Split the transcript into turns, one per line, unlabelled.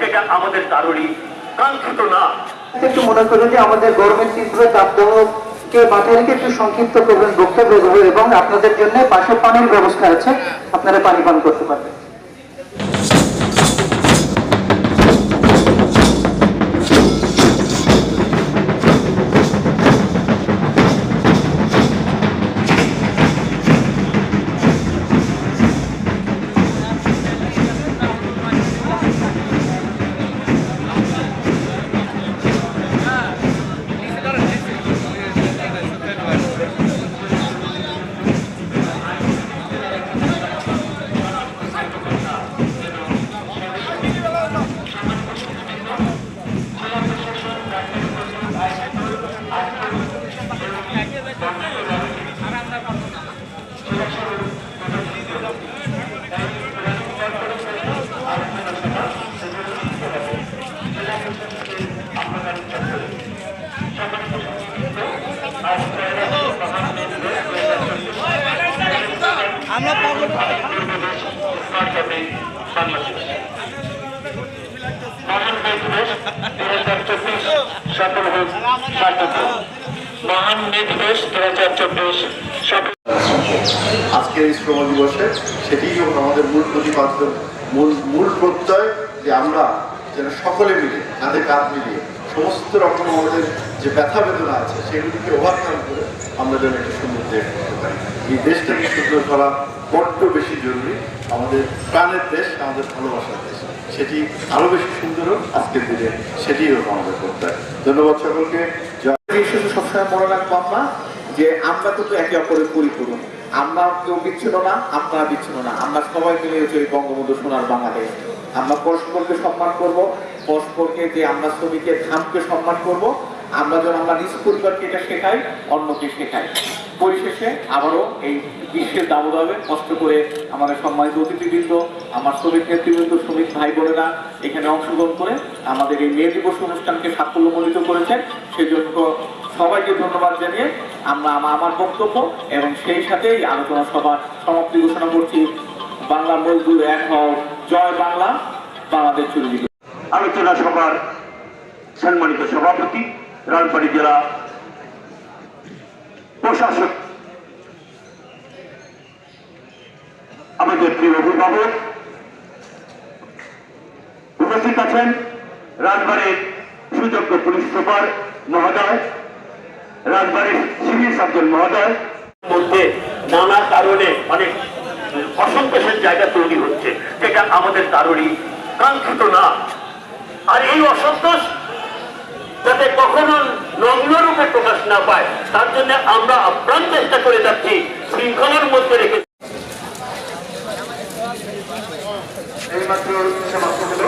যেটা আমাদের কারোরই কাঙ্ক্ষিত না।
একটু মনে করুন যে আমাদের গরমের তীব্র তাপদাহকে মাথায় রেখে একটু সংক্ষিপ্ত করবেন বক্তব্য এবং আপনাদের জন্য পাশে পানির ব্যবস্থা আছে, আপনারা পানি পান করতে পারবেন।
হোক মহান
আজকের এই শ্রম দিবসে সেটি আমাদের মূল প্রতিপাদ্য, মূল মূল প্রত্যয় যে আমরা যেন সকলে মিলে কাঁধে কাঁধ মিলিয়ে সমস্ত রকম আমাদের যে ব্যথা বেদনা আছে, সেগুলিকে ওভারকাম করে আমরা যেন একটি সুন্দর দেশ করতে পারি। এই দেশটাকে সুন্দর করা বড্ড বেশি জরুরি। আমাদের প্রাণের দেশ, আমাদের ভালোবাসার দেশ। সেটি আরও বেশি সুন্দর আজকের দিনে হোক আমাদের প্রত্যয়। ধন্যবাদ সকলকে।
শুধু সবসময় মনে রাখব আমরা যে আমরা কিন্তু একে অপরের পরিপূরক আমরা কেউ বিচ্ছিন্ন না আপনারা বিচ্ছিন্ন না। আমরা সবাই মিলে হচ্ছে এই বঙ্গবন্ধু সোনার বাংলাদেশ আমরা পরস্পরকে সম্মান করব। পরস্পরকে যে আমরা শ্রমিকের ধামকে সম্মান করব। আমরা যেন আমরা নিজ পরিবারকে এটা শেখাই, অন্যকে শেখাই। পরিশেষে আবারও এই বিশ্বের দাবদাবে কষ্ট করে আমাদের সম্মানিত অতিথিবৃন্দ, আমার শ্রমিক নেতৃবৃন্দ, শ্রমিক ভাই বোনেরা এখানে অংশগ্রহণ করে আমাদের এই মে দিবস অনুষ্ঠানকে সাফল্যমণ্ডিত করেছেন। সেজন্য সবাইকে ধন্যবাদ জানিয়ে আমরা আমা- আমার বক্তব্য এবং সেই সাথে এই আলোচনা সভার সমাপ্তি ঘোষণা করছি। বাংলা মজদুর এক হও। জয় বাংলা, বাংলাদেশ চুরি
আলোচনা সভার সম্মানিত সভাপতি রাজবাড়ী জেলা প্রশাসক, আমাদের প্রিয় অভিভাবক উপস্থিত আছেন রাজবাড়ির সুযোগ্য পুলিশ সুপার মহোদয়, রাজবাড়ির সিভিল সার্জন মহোদয়। মধ্যে নানা কারণে অনেক অসন্তোষের জায়গা তৈরি হচ্ছে, যেটা আমাদের কারোরই কাঙ্ক্ষিত না। আর এই অসন্তোষ যাতে কখনো নগ্ন রূপে প্রকাশ না পায়, তার জন্য আমরা আপ্রাণ চেষ্টা করে যাচ্ছি, শৃঙ্খলার মধ্যে রেখে এইমাত্র সমাপ্ত হলো।